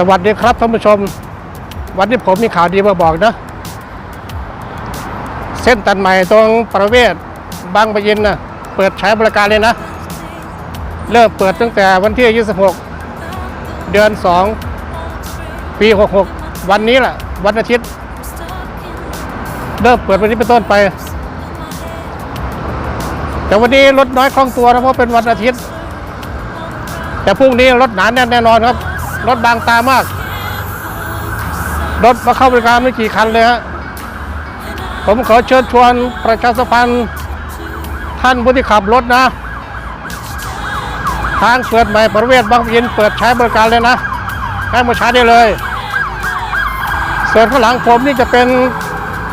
สวัสดีครับท่านผู้ชม วันนี้ผมมีข่าวดีมาบอกนะเส้นตัดใหม่ตรงประเวศบางปะยินนะเปิดใช้บริการเลยนะ เริ่มเปิดตั้งแต่วันที่ 26 เดือน 2 ปี 66 วันนี้แหละวันอาทิตย์ เริ่มเปิดวันนี้เป็นต้นไป แต่วันนี้รถน้อยคล่องตัวนะเพราะเป็นวันอาทิตย์ แต่พรุ่งนี้รถหนาแน่นแน่นอนครับ รถบางตามาก รถมาเข้าบริการไม่กี่คันเลยฮะ ผมขอเชิญชวนประชาสัมพันธ์ท่านผู้ที่ขับรถนะ ทางเปิดใหม่ประเวศบางพินเปิดใช้บริการเลยนะให้มาใช้ได้เลย ส่วนข้างหลังผมนี่จะเป็น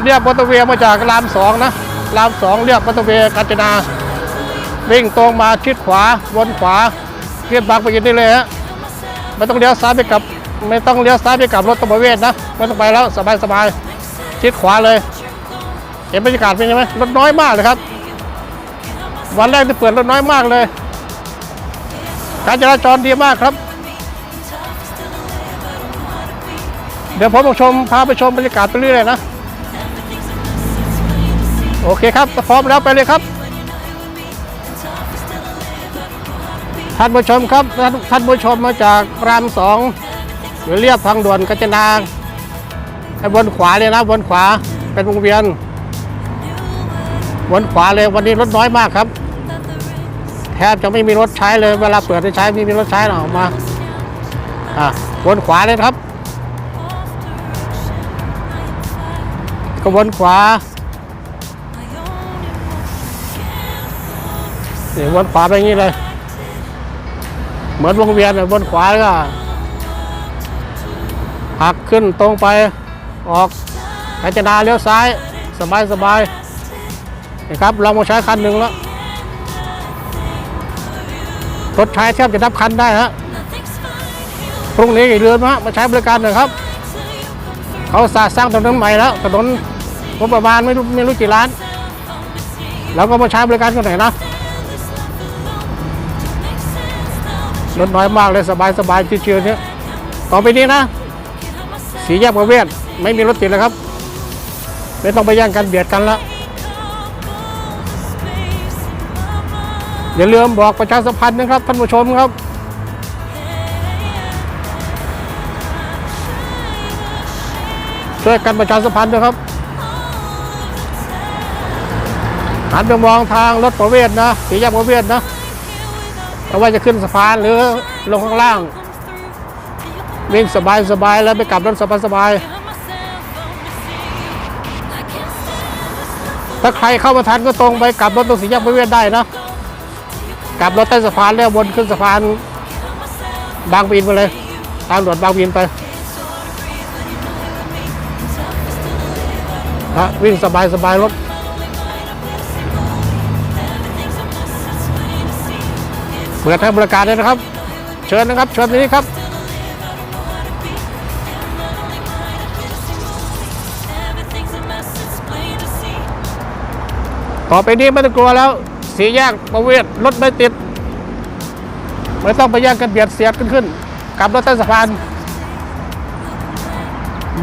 เรียบมอเตอร์เวย์มาจากรามสองนะ รามสองเรียบมอเตอร์เวย์กาญจนา วิ่งตรงมาชิดขวาวนขวาเลียบบางปะอินได้เลยฮะ ไม่ต้องเลี้ยวซ้ายไปกับ ไม่ต้องเลี้ยวซ้ายไปกับรถตำรวจเวทนะไม่ต้องไปแล้วสบายสบายๆชิดขวาเลยเห็นบรรยากาศเป็นยังไงรถน้อยมากเลยครับ วันแรกที่เปิดรถน้อยมากเลย การจราจรดีมากครับ เดี๋ยวผมไปชมพาไปชมบรรยากาศไปเรื่อยๆนะ โอเคครับพร้อมแล้วไปเลยครับ ท่านผู้ชมครับท่านท่านผู้ชมมาจากรามสองหรือเรียบทางด่วนกาญจนาไอ้บนขวาเลยนะบนขวาเป็นวงเวียนบนขวาเลยวันนี้รถน้อยมากครับ แทบจะไม่มีรถใช้เลย เวลาเปิดให้ใช้ไม่มีรถใช้หรอกมาอะบนขวาเลยครับก็บนขวานี่วนขวาไปอย่างนี้เลย เหมือนวงเวียนอะบนขวาแล้วก็หักขึ้นตรงไปออกกาญจนาเลี้ยวซ้ายสบายสบายนี่ครับเรามาใช้คันหนึ่งแล้วรถใช้แทบจะนับคันได้ฮะพรุ่งนี้อย่าลืมฮะมาใช้บริการหน่อยครับ เขาสร้างสร้างถนนใหม่แล้วถนนงบประมาณไม่รู้ไม่รู้กี่ล้านเราก็มาใช้บริการกันหน่อยนะ รถน้อยมากเลยสบายสบายชิวๆเนี่ยต่อไปนี้นะ สีแยกประเวศไม่มีรถติดแล้วครับ ไม่ต้องไปแย่งกันเบียดกันแล้วอย่าลืมบอกประชาสัมพันธ์นะครับท่านผู้ชมครับ ช่วยกันประชาสัมพันธ์ด้วยครับ หันไปมองทางรถประเวศนะ สีแยกประเวศนะ ไม่ว่าจะขึ้นสะพานหรือลงข้างล่าง วิ่งสบายสบายแล้วไปกลับรถสบายสบายถ้าใครเข้ามาทันก็ตรงไปกลับรถตรงสี่แยกไประเวศได้นะกลับรถใต้สะพานแล้ววนขึ้นสะพานบางปีนไปเลยทางด่วนบางปีนไปนะวิ่งสบายสบายรถ เปิดให้บริการเลยนะครับ เชิญนะครับเชิญที่นี่ครับต่อไปนี้ไม่ต้องกลัวแล้วสีแยกประเวศรถไม่ติดไม่ต้องไปแย่งกันเบียดเสียดกันขึ้นกลับรถใต้สะพาน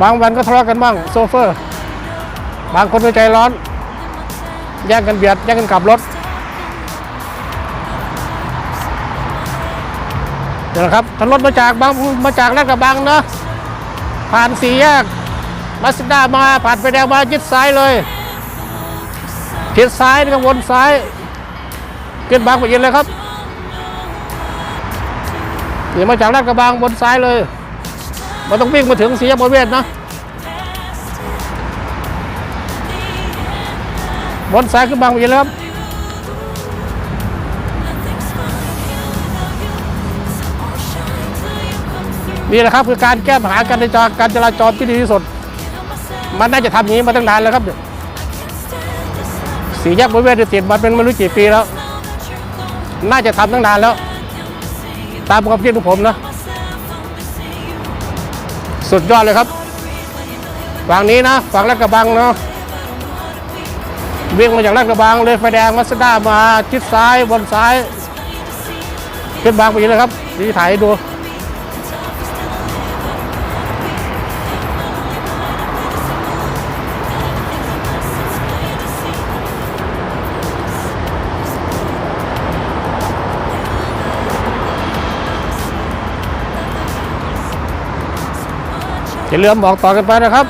บางวันก็ทะเลาะกันบ้างโซเฟอร์ บางคนใจร้อน แย่งกันเบียดแย่งกันกลับรถ เดี๋ยวครับถ้ารถมาจากบางมาจากลาดกระบังเนาะผ่านสี่แยกมาสด้ามาผ่านไฟแดงมายึดซ้ายเลยชิดซ้ายนี่ก็วนซ้ายขึ้นบางปะอินเลยครับเดี๋ยวมาจากลาดกระบังวนซ้ายเลยมันต้องวิ่งมาถึงสี่แยกประเวศนะวนซ้ายขึ้นบางปะอินเลยครับ นี่แหละครับคือการแก้ปัญหาการจราการจราจรที่ดีที่สุด มันน่าจะทำอย่างนี้มาตั้งนานแล้วครับเนี่ยสีแยกบริเวณติดมาเป็นไม่รู้กี่ปีแล้ว น่าจะทำตั้งนานแล้ว ตามความคิดของผมนะ สุดยอดเลยครับฝั่งนี้นะฝั่งลาดกระบังเนาะวิ่งมาจากลาดกระบังเลยไฟแดงมาสด้ามาชิดซ้ายบนซ้ายขึ้นบางไปเลยครับดีถ่ายให้ดู อย่าลืมบอกต่อกันไปนะครับ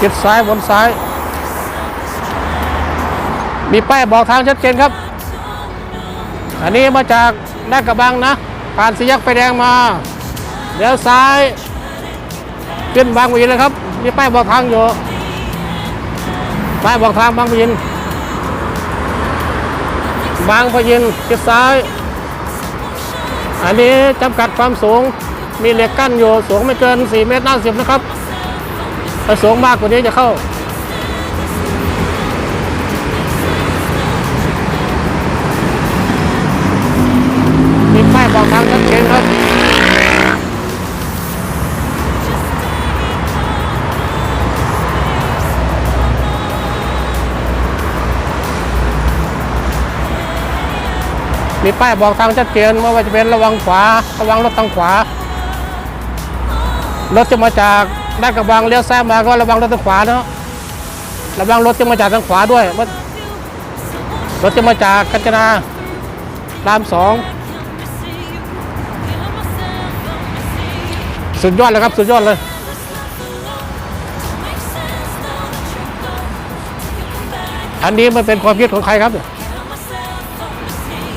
จิดซ้ายบนซ้าย มีป้ายบอกทางชัดเจนครับ อันนี้มาจากด้ากระบังนะ ผ่านสี่แยกไฟแดงมาเลี้ยวซ้ายขึ้นบางปะอินเลยครับ มีป้ายบอกทางอยู่ป้ายบอกทางบางปะอิน บางพยินทิศซ้าย อันนี้จำกัดความสูงมีเหล็กกั้นอยู่สูงไม่เกิน 4 เมตร50นะครับถ้าสูงมากกว่านี้จะเข้า มีป้ายบอกทางชัดเจนว่าว่าจะเป็นระวังขวา ระวังรถทางขวา รถจะมาจากด้านกระบังเลี้ยวซ้ายมาก็ระวังรถทางขวาเนาะ ระวังรถจะมาจากทางขวาด้วย รถจะมาจากกัญจนารามสอง สุดยอดเลยครับ สุดยอดเลยอันนี้มันเป็นความคิดของใครครับ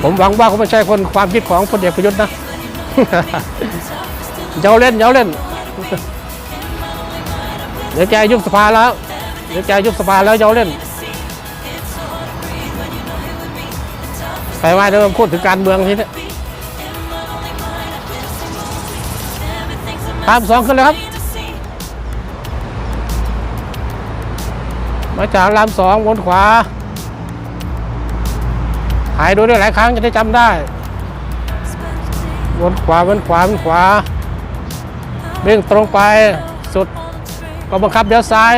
ผมหวังว่าเขาไม่ใช่คนความคิดของพลเอกประยุทธ์นะเย้าเล่นเย้าเล่น เดี๋ยวแกยุบสภาแล้ว เดี๋ยวแกยุบสภาแล้วเย้าเล่นไปว่าเดี๋ยวมพูดถึงการเมืองทีนี้ตามสองขึ้นเลยครับ มาจากรามสองวนขวา ถ่ายดูได้หลายครั้งจะได้จำได้วนขวาวนขวาวนขวาเร่งตรงไปสุดก็บังคับเลี้ยวซ้าย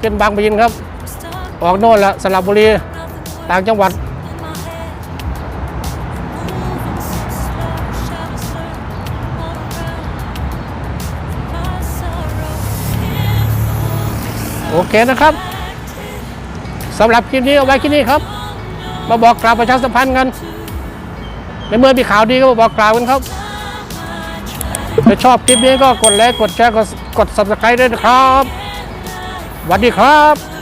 ขึ้นบางปะอินครับ ออกโน่นละสระบุรี ต่างจังหวัด โอเคนะครับสำหรับคลิปนี้เอาไว้ที่นี่ครับ มาบอกกล่าวประชาสัมพันธ์กันในเมื่อมีข่าวดีก็มาบอกกล่าวกันครับถ้าชอบคลิปนี้ก็กดไลค์กดแชร์กดกด subscribe ด้วยนะครับสวัสดีครับ